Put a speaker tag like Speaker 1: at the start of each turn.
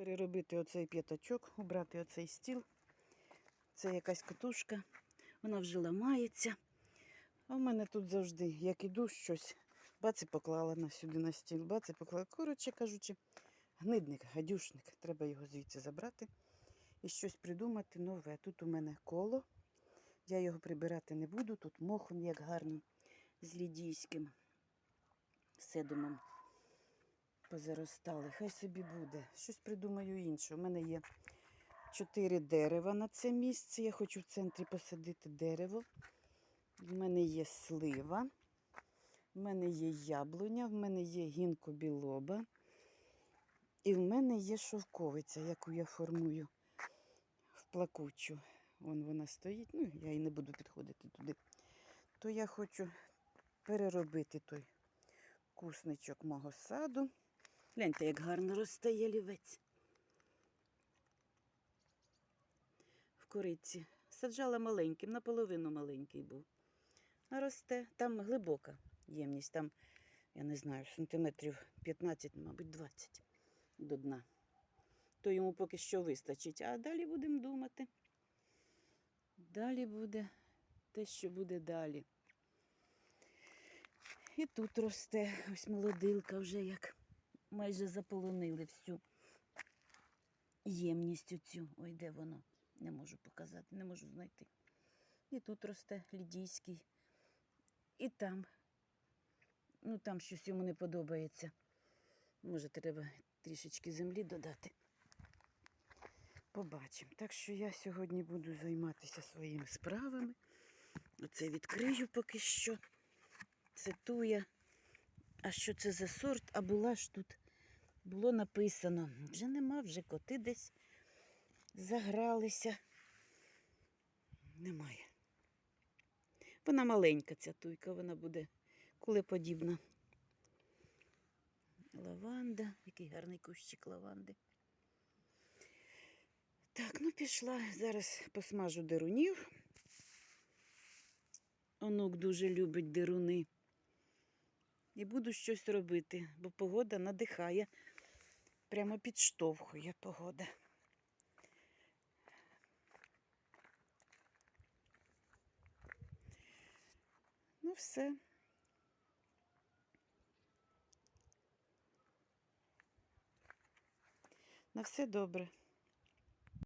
Speaker 1: Переробити оцей п'ятачок, убрати оцей стіл. Це якась катушка, вона вже ламається. А в мене тут завжди, як іду щось, баці поклала на сюди на стіл, баці поклала. Коротше кажучи, гнидник, гадюшник. Треба його звідси забрати і щось придумати нове. Тут у мене коло. Я його прибирати не буду. Тут мохом, як гарно, з лідійським седумом позаростали. Хай собі буде. Щось придумаю інше. У мене є чотири дерева на це місце. Я хочу в центрі посадити дерево. В мене є слива, в мене є яблуня, в мене є гінко білоба. І в мене є шовковиця, яку я формую в плакучу. Вон вона стоїть, ну я і не буду підходити туди. То я хочу переробити той кусничок мого саду. Гляньте, як гарно росте ялівець. В кориці. Саджала маленьким, наполовину маленький був. А росте, там глибока ємність, там, я не знаю, сантиметрів 15, мабуть, 20 до дна. То йому поки що вистачить. А далі будемо думати. Далі буде те, що буде далі. І тут росте ось молодилка вже як майже заполонили всю ємність оцю. Ой, де воно? Не можу показати, не можу знайти. І тут росте лідійський. І там. Ну, там щось йому не подобається. Може, треба трішечки землі додати. Побачимо. Так що я сьогодні буду займатися своїми справами. Оце відкрию поки що. Це туя. А що це за сорт? А була ж тут, було написано. Вже нема, вже коти десь загралися. Немає. Вона маленька, ця туйка, вона буде кулеподібна. Лаванда, який гарний кущик лаванди. Так, ну пішла. Зараз посмажу дерунів. Онук дуже любить деруни. І буду щось робити, бо погода надихає. Прямо підштовхує погода. Ну, все. На все добре.